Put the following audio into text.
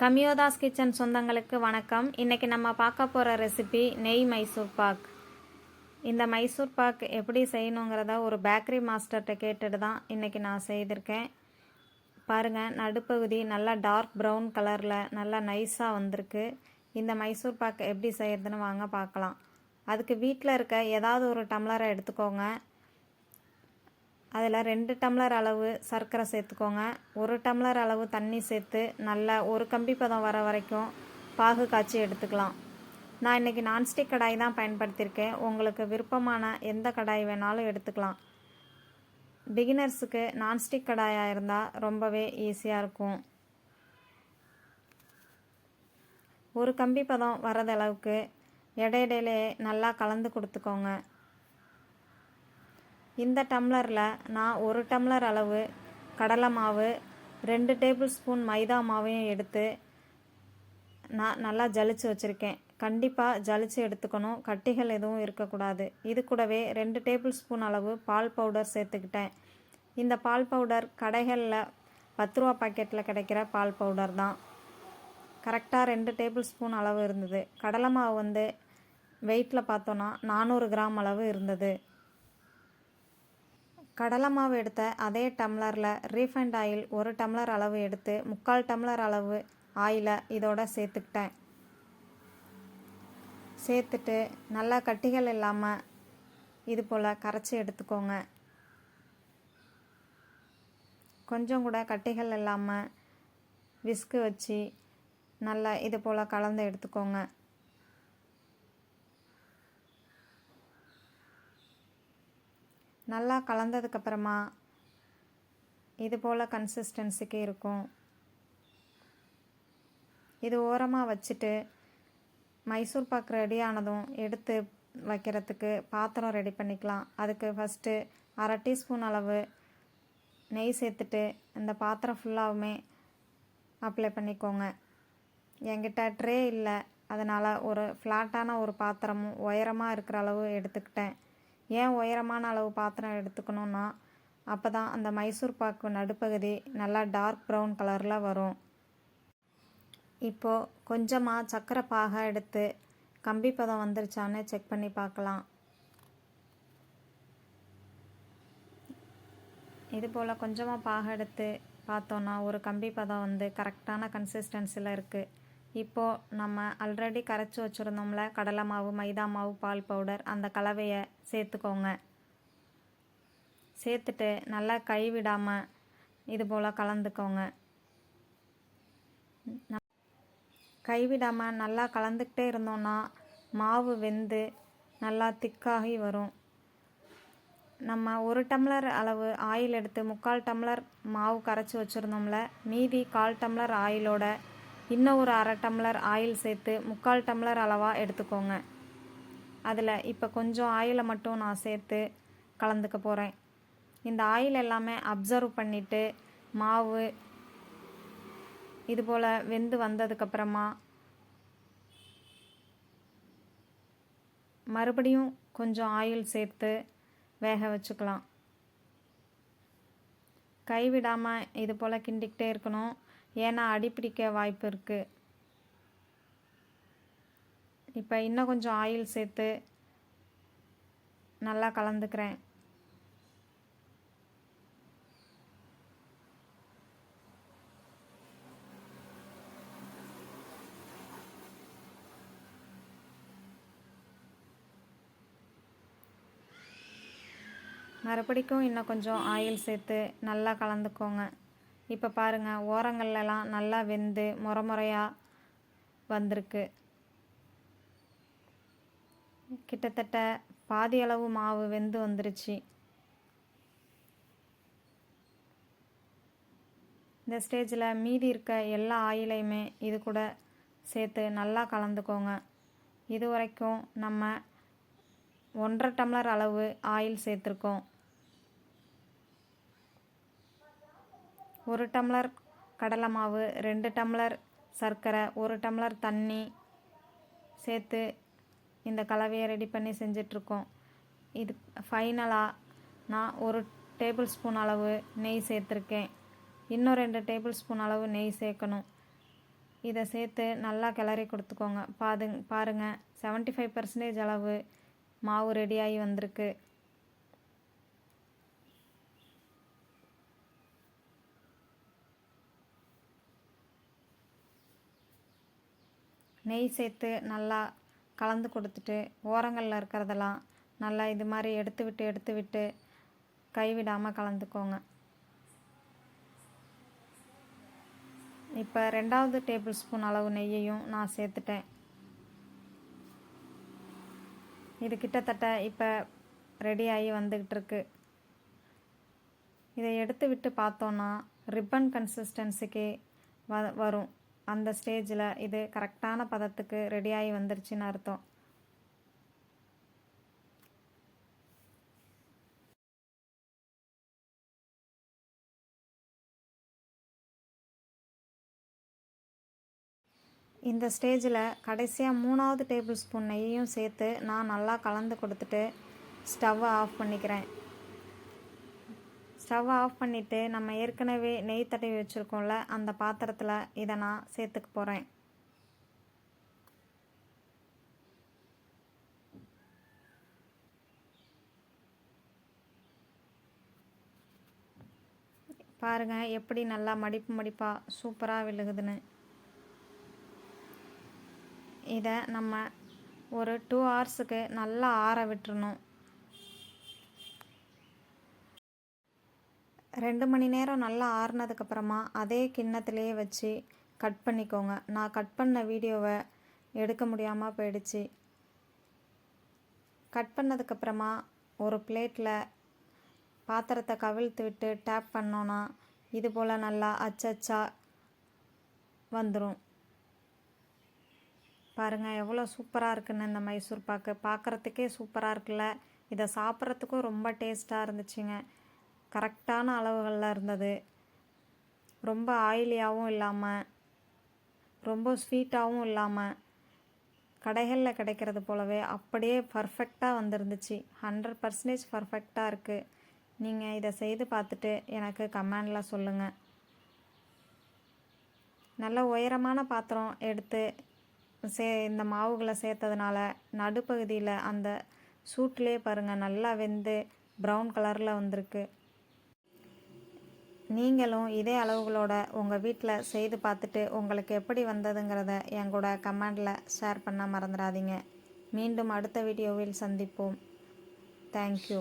கமியோதாஸ் kitchen சொந்தங்களுக்கு வணக்கம். இன்றைக்கி நம்ம பார்க்க போகிற ரெசிபி நெய் மைசூர் பாக். இந்த மைசூர் பாக் எப்படி செய்யணுங்கிறத ஒரு பேக்கரி மாஸ்டர்கிட்ட கேட்டுட்டு தான் இன்றைக்கி நான் செய்திருக்கேன். பாருங்கள் நடுப்பகுதி நல்லா டார்க் ப்ரௌன் கலரில் நல்லா நைஸாக வந்திருக்கு. இந்த மைசூர் பாக் எப்படி செய்கிறதுன்னு வாங்க பார்க்கலாம். அதுக்கு வீட்டில் இருக்க ஏதாவது ஒரு டம்ளரை எடுத்துக்கோங்க. அதில் ரெண்டு டம்ளர் அளவு சர்க்கரை சேர்த்துக்கோங்க. ஒரு டம்ளர் அளவு தண்ணி சேர்த்து நல்லா ஒரு கம்பி பதம் வர வரைக்கும் பாகு காய்ச்சி எடுத்துக்கலாம். நான் இன்றைக்கி நான்ஸ்டிக் கடாய் தான் பயன்படுத்தியிருக்கேன். உங்களுக்கு விருப்பமான எந்த கடாய் வேணாலும் எடுத்துக்கலாம். பிகினர்ஸுக்கு நான்ஸ்டிக் கடாயாக இருந்தால் ரொம்பவே ஈஸியாக இருக்கும். ஒரு கம்பி பதம் வரதளவுக்கு இடையிடையிலே நல்லா கலந்து கொடுத்துக்கோங்க. இந்த டம்ளரில் நான் ஒரு டம்ளர் அளவு கடலை மாவு ரெண்டு டேபிள் ஸ்பூன் மைதா மாவையும் எடுத்து நான் நல்லா ஜலிச்சு வச்சுருக்கேன். கண்டிப்பாக ஜலிச்சு எடுத்துக்கணும். கட்டிகள் எதுவும் இருக்கக்கூடாது. இது கூடவே ரெண்டு டேபிள் ஸ்பூன் அளவு பால் பவுடர் சேர்த்துக்கிட்டேன். இந்த பால் பவுடர் கடைகளில் பத்து ரூபா பாக்கெட்டில் கிடைக்கிற பால் பவுடர் தான். கரெக்டாக ரெண்டு டேபிள் ஸ்பூன் அளவு இருந்தது. கடலை மாவு வந்து வெயிட்டில் பார்த்தோன்னா நானூறு கிராம் அளவு இருந்தது. கடலை மாவு எடுத்த அதே டம்ளரில் ரீஃபைண்ட் ஆயில் ஒரு டம்ளர் அளவு எடுத்து முக்கால் டம்ளர் அளவு ஆயிலை இதோட சேர்த்துக்கிட்டேன். சேர்த்துட்டு நல்லா கட்டிகள் இல்லாமல் இது போல் கரைச்சி எடுத்துக்கோங்க. கொஞ்சம் கூட கட்டிகள் இல்லாமல் விஸ்கு வச்சு நல்லா இது போல் கலந்து எடுத்துக்கோங்க. நல்லா கலந்ததுக்கப்புறமா இது போல் கன்சிஸ்டன்சிக்கு இருக்கும். இது ஓரமாக வச்சுட்டு மைசூர் பாக் ரெடி ஆனதும் எடுத்து வைக்கிறதுக்கு பாத்திரம் ரெடி பண்ணிக்கலாம். அதுக்கு ஃபஸ்ட்டு அரை டீஸ்பூன் அளவு நெய் சேர்த்துட்டு இந்த பாத்திரம் ஃபுல்லாகவுமே அப்ளை பண்ணிக்கோங்க. என்கிட்ட ட்ரே இல்லை. அதனால் ஒரு ஃப்ளாட்டான ஒரு பாத்திரமும் உயரமாக இருக்கிற அளவு எடுத்துக்கிட்டேன். ஏன் உயரமான அளவு பாத்திரம் எடுத்துக்கணுன்னா அப்போ தான் அந்த மைசூர் பாக்கு நடுப்பகுதி நல்லா டார்க் ப்ரௌன் கலரில் வரும். இப்போது கொஞ்சமாக சக்கரை பாகை எடுத்து கம்பி பதம் வந்துருச்சான்னு செக் பண்ணி பார்க்கலாம். இது போல் கொஞ்சமாக பாக எடுத்து பார்த்தோன்னா ஒரு கம்பி பதம் வந்து கரெக்டான கன்சிஸ்டன்சியில் இருக்குது இப்போது நம்ம ஆல்ரெடி கரைச்சி வச்சுருந்தோம்ல கடலை மாவு மைதா மாவு பால் பவுடர் அந்த கலவையை சேர்த்துக்கோங்க. சேர்த்துட்டு நல்லா கைவிடாமல் இது போல் கலந்துக்கோங்க. கைவிடாமல் நல்லா கலந்துக்கிட்டே இருந்தோன்னா மாவு வெந்து நல்லா திக்காகி வரும். நம்ம ஒரு டம்ளர் அளவு ஆயில் எடுத்து முக்கால் டம்ளர் மாவு கரைச்சி வச்சுருந்தோம்ல மீதி கால் டம்ளர் ஆயிலோட இன்னும் ஒரு அரை டம்ளர் ஆயில் சேர்த்து முக்கால் டம்ளர் அளவாக எடுத்துக்கோங்க. அதில் இப்போ கொஞ்சம் ஆயிலை மட்டும் நான் சேர்த்து கலந்துக்க போகிறேன் இந்த ஆயில் எல்லாமே அப்சர்வ் பண்ணிவிட்டு மாவு இது போல் வெந்து வந்ததுக்கப்புறமா மறுபடியும் கொஞ்சம் ஆயில் சேர்த்து வேக வச்சுக்கலாம். கைவிடாமல் இது போல் கிண்டிக்கிட்டே இருக்கணும். ஏன்னா அடிப்பிடிக்க வாய்ப்பு இருக்குது இப்போ இன்னும் கொஞ்சம் ஆயில் சேர்த்து நல்லா கலந்துக்கிறேன். மறுபடிக்கும் இன்னும் கொஞ்சம் ஆயில் சேர்த்து நல்லா கலந்துக்கோங்க. இப்போ பாருங்கள் ஓரங்கள்லாம் நல்லா வெந்து முறை முறையாக வந்திருக்கு. கிட்டத்தட்ட பாதி அளவு மாவு வெந்து வந்துருச்சு. இந்த ஸ்டேஜில் மீதி இருக்க எல்லா ஆயிலையுமே இது கூட சேர்த்து நல்லா கலந்துக்கோங்க. இது வரைக்கும் நம்ம ஒன்றரை டம்ளர் அளவு ஆயில் சேர்த்துருக்கோம். ஒரு டம்ளர் கடலை மாவு ரெண்டு டம்ளர் சர்க்கரை ஒரு டம்ளர் தண்ணி சேர்த்து இந்த கலவையை ரெடி பண்ணி செஞ்சிட்ருக்கோம். இது ஃபைனலாக நான் ஒரு டேபிள் ஸ்பூன் அளவு நெய் சேர்த்துருக்கேன். இன்னும் ரெண்டு டேபிள் ஸ்பூன் அளவு நெய் சேர்க்கணும். இதை சேர்த்து நல்லா கிளறி கொடுத்துக்கோங்க. பாது பாருங்கள் செவன்ட்டி ஃபைவ் பர்சன்டேஜ் அளவு மாவு ரெடியாகி வந்திருக்கு. நெய் சேர்த்து நல்லா கலந்து கொடுத்துட்டு ஓரங்களில் இருக்கிறதெல்லாம் நல்லா இது மாதிரி எடுத்து விட்டு எடுத்து விட்டு கைவிடாமல் கலந்துக்கோங்க. இப்போ ரெண்டாவது டேபிள் ஸ்பூன் அளவு நெய்யையும் நான் சேர்த்துட்டேன். இது கிட்டத்தட்ட இப்போ ரெடி ஆகி வந்துக்கிட்டு இருக்கு. இதை எடுத்து விட்டு பார்த்தோன்னா ரிப்பன் கன்சிஸ்டன்சிக்கு வ வரும். அந்த ஸ்டேஜில் இது கரெக்டான பதத்துக்கு ரெடியாகி வந்துருச்சுன்னு அர்த்தம். இந்த ஸ்டேஜில் கடைசியாக மூணாவது டேபிள் ஸ்பூன் நெய்யும் சேர்த்து நான் நல்லா கலந்து கொடுத்துட்டு ஸ்டவ்வை ஆஃப் பண்ணிக்கிறேன். ஸ்டவ் ஆஃப் பண்ணிவிட்டு நம்ம ஏற்கனவே நெய் தடவி வச்சுருக்கோம்ல அந்த பாத்திரத்தில் இதை நான் சேர்த்துக்க போகிறேன் பாருங்கள் எப்படி நல்லா மடிப்பு மடிப்பாக சூப்பராக விழுகுதுன்னு. இதை நம்ம ஒரு டூ ஹவர்ஸுக்கு நல்லா ஆற விட்டுறணும். ரெண்டு மணி நேரம் நல்லா ஆறுனதுக்கப்புறமா அதே கிண்ணத்துலேயே வச்சு கட் பண்ணிக்கோங்க. நான் கட் பண்ண வீடியோவை எடுக்க முடியாமல் போயிடுச்சு. கட் பண்ணதுக்கப்புறமா ஒரு பிளேட்டில் பாத்திரத்தை கவிழ்த்து விட்டு டேப் பண்ணோன்னா இது போல் நல்லா அச்சச்சா வந்துடும் பாருங்கள் எவ்வளோ சூப்பராக இருக்குன்னு இந்த மைசூர் பாக்கு. பார்க்குறதுக்கே சூப்பராக இருக்குல்ல. இதை சாப்பிட்றதுக்கும் ரொம்ப டேஸ்ட்டாக இருந்துச்சுங்க. கரெக்டான அளவுகளில் இருந்தது. ரொம்ப ஆயிலியாகவும் இல்லாமல் ரொம்ப ஸ்வீட்டாகவும் இல்லாமல் கடைகளில் கிடைக்கிறது போலவே அப்படியே பர்ஃபெக்டாக வந்துருந்துச்சு. ஹண்ட்ரட் பர்சன்டேஜ் பர்ஃபெக்டாக இருக்குது நீங்கள் இதை செய்து பார்த்துட்டு எனக்கு கமெண்டில் சொல்லுங்கள் நல்ல உயரமான பாத்திரம் எடுத்து சே இந்த மாவுகளை சேர்த்ததுனால நடுப்பகுதியில் அந்த சூட்லேயே பாருங்கள் நல்லா வெந்து ப்ரௌன் கலரில் வந்திருக்கு. நீங்களும் இதே அளவுகளோட உங்கள் வீட்டில் செய்து பார்த்துட்டு உங்களுக்கு எப்படி வந்ததுங்கிறத என் கூட கமெண்டில் ஷேர் பண்ண மறந்துடாதீங்க. மீண்டும் அடுத்த வீடியோவில் சந்திப்போம். தேங்க்யூ